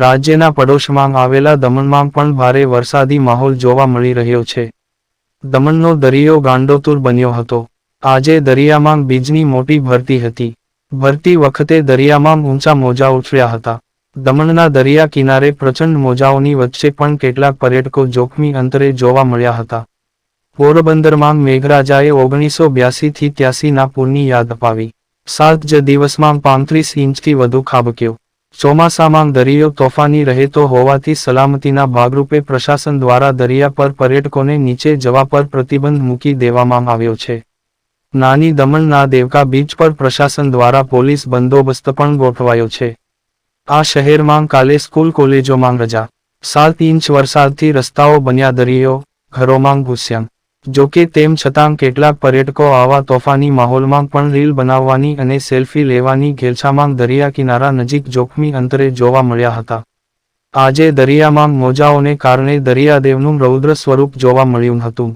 રાજ્યના પડોશમાં આવેલા દમણમાં પણ ભારે વરસાદી માહોલ જોવા મળી રહ્યો છે. દમણનો દરિયો ગાંડોતુર બન્યો હતો. આજે દરિયામાં બીજની મોટી ભરતી હતી. ભરતી વખતે દરિયામાં ઊંચા મોજા ઉછળ્યા હતા. દમણના દરિયા કિનારે પ્રચંડ મોજાઓની વચ્ચે પણ કેટલાક પર્યટકો જોખમી અંતરે જોવા મળ્યા હતા. પોરબંદરમાં મેઘરાજાએ ઓગણીસો બ્યાસીથી ત્યાસીના ત્યાસી પૂરની યાદ અપાવી. સાત જ દિવસમાં પાંત્રીસ ઇંચથી વધુ ખાબક્યો. ચોમાસામાં દરિયો તોફાની રહેતો હોવાથી સલામતીના ભાગરૂપે પ્રશાસન દ્વારા દરિયા પર પર્યટકોને નીચે જવા પર પ્રતિબંધ મૂકી દેવામાં આવ્યો છે. નાની દમણના દેવકા બીચ પર પ્રશાસન દ્વારા પોલીસ બંદોબસ્ત પણ ગોઠવાયો છે. આ શહેરમાં કાલે સ્કૂલ કોલેજોમાં રજા. સાત ઇંચ વરસાદથી રસ્તાઓ બન્યા દરિયો, ઘરોમાં ઘૂસ્યા. જોકે તેમ છતાં કેટલાક પર્યટકો આવા તોફાની માહોલમાં પણ રીલ બનાવવાની અને સેલ્ફી લેવાની ઘેલછામાં દરિયા કિનારા નજીક જોખમી અંતરે જોવા મળ્યા હતા. આજે દરિયામાં મોજાઓને કારણે દરિયાદેવનું રૌદ્ર સ્વરૂપ જોવા મળ્યું હતું.